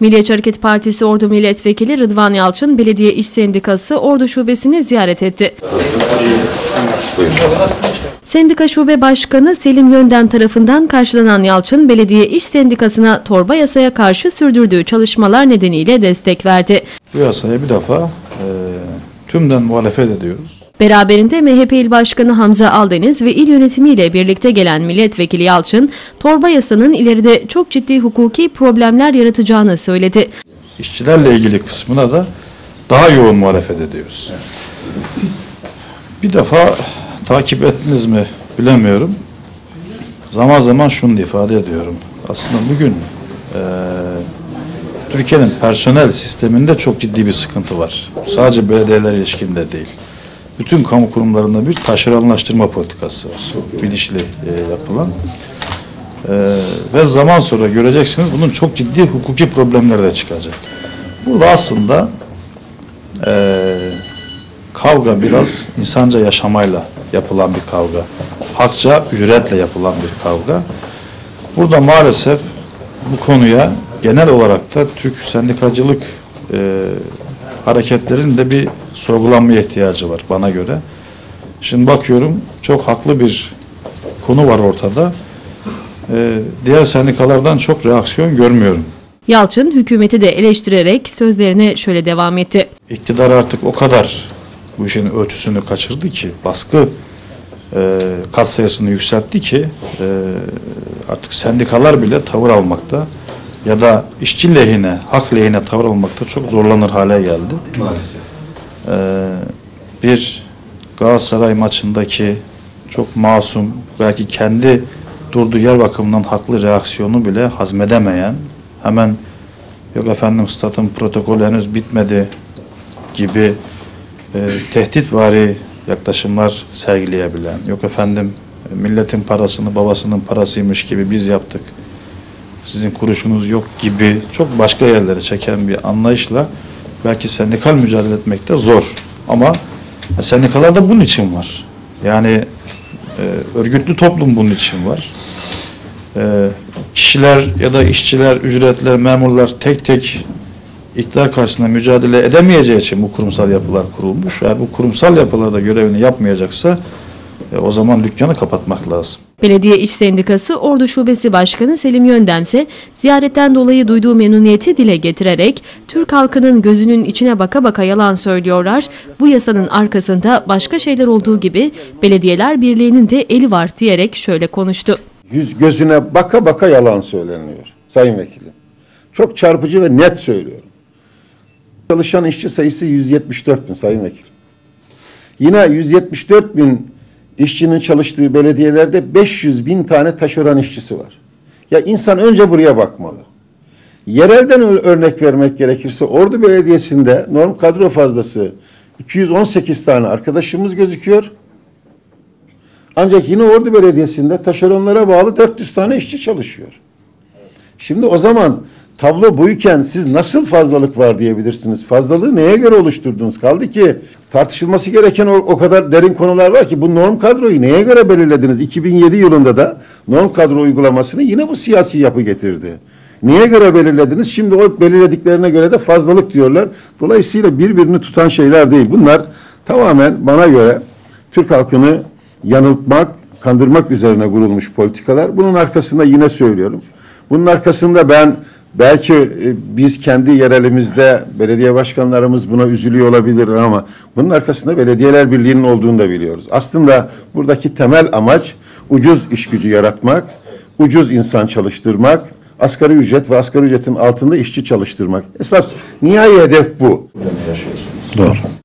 Milliyetçi Hareket Partisi Ordu Milletvekili Rıdvan Yalçın, Belediye İş Sendikası Ordu Şubesi'ni ziyaret etti. Sendika Şube Başkanı Selim Yöndem tarafından karşılanan Yalçın, Belediye İş Sendikası'na torba yasaya karşı sürdürdüğü çalışmalar nedeniyle destek verdi. Bu yasaya bir defa e, tümden muhalefet ediyoruz. Beraberinde MHP İl Başkanı Hamza Aldeniz ve il yönetimiyle birlikte gelen milletvekili Yalçın, torba yasanın ileride çok ciddi hukuki problemler yaratacağını söyledi. İşçilerle ilgili kısmına da daha yoğun muhalefet ediyoruz. Bir defa takip ettiniz mi bilemiyorum. Zaman zaman şunu ifade ediyorum. Aslında bugün e, Türkiye'nin personel sisteminde çok ciddi bir sıkıntı var. Sadece belediyeler ilişkinde değil. Bütün kamu kurumlarında bir taşeronlaştırma politikası var. Bilinçli e, yapılan. E, ve zaman sonra göreceksiniz bunun çok ciddi hukuki problemleri de çıkacak. Burada aslında e, kavga biraz insanca yaşamayla yapılan bir kavga. Hakça ücretle yapılan bir kavga. Burada maalesef bu konuya genel olarak da Türk sendikacılık e, hareketlerin de bir sorgulanmaya ihtiyacı var bana göre. Şimdi bakıyorum çok haklı bir konu var ortada. E, diğer sendikalardan çok reaksiyon görmüyorum. Yalçın hükümeti de eleştirerek sözlerine şöyle devam etti. İktidar artık o kadar bu işin ölçüsünü kaçırdı ki baskı e, kat sayısını yükseltti ki e, artık sendikalar bile tavır almakta ya da işçi lehine, hak lehine tavır almakta çok zorlanır hale geldi. Maalesef. E, bir Galatasaray maçındaki çok masum, belki kendi durduğu yer bakımından haklı reaksiyonu bile hazmedemeyen, hemen yok efendim statın protokolü henüz bitmedi gibi e, tehditvari yaklaşımlar sergileyebilen, yok efendim milletin parasını babasının parasıymış gibi biz yaptık, sizin kuruşunuz yok gibi çok başka yerlere çeken bir anlayışla belki sendikal mücadele etmek de zor. Ama sendikalar da bunun için var. Yani e, örgütlü toplum bunun için var. E, kişiler ya da işçiler, ücretler, memurlar tek tek iktidar karşısında mücadele edemeyeceği için bu kurumsal yapılar kurulmuş. Eğer bu kurumsal yapılar da görevini yapmayacaksa e, o zaman dükkanı kapatmak lazım. Belediye İş Sendikası Ordu Şubesi Başkanı Selim Yöndem ise ziyaretten dolayı duyduğu memnuniyeti dile getirerek Türk halkının gözünün içine baka baka yalan söylüyorlar. Bu yasanın arkasında başka şeyler olduğu gibi belediyeler birliğinin de eli var diyerek şöyle konuştu. Yüz gözüne baka baka yalan söyleniyor Sayın Vekilim. Çok çarpıcı ve net söylüyorum. Çalışan işçi sayısı 174 bin Sayın Vekilim. Yine 174 bin işçinin çalıştığı belediyelerde 500 bin tane taşeron işçisi var. Ya insan önce buraya bakmalı. Yerelden örnek vermek gerekirse Ordu Belediyesi'nde norm kadro fazlası 218 tane arkadaşımız gözüküyor. Ancak yine Ordu Belediyesi'nde taşeronlara bağlı 400 tane işçi çalışıyor. Şimdi o zaman tablo buyken siz nasıl fazlalık var diyebilirsiniz? Fazlalığı neye göre oluşturdunuz? Kaldı ki tartışılması gereken o, o kadar derin konular var ki bu norm kadroyu neye göre belirlediniz? 2007 yılında da norm kadro uygulamasını yine bu siyasi yapı getirdi. Niye göre belirlediniz? Şimdi o belirlediklerine göre de fazlalık diyorlar. Dolayısıyla birbirini tutan şeyler değil. Bunlar tamamen bana göre Türk halkını yanıltmak, kandırmak üzerine kurulmuş politikalar. Bunun arkasında yine söylüyorum. Bunun arkasında ben belki e, biz kendi yerelimizde belediye başkanlarımız buna üzülüyor olabilir ama bunun arkasında belediyeler birliğinin olduğunu da biliyoruz. Aslında buradaki temel amaç ucuz iş gücü yaratmak, ucuz insan çalıştırmak, asgari ücret ve asgari ücretin altında işçi çalıştırmak. Esas nihai hedef bu. Yaşıyorsunuz. Doğru.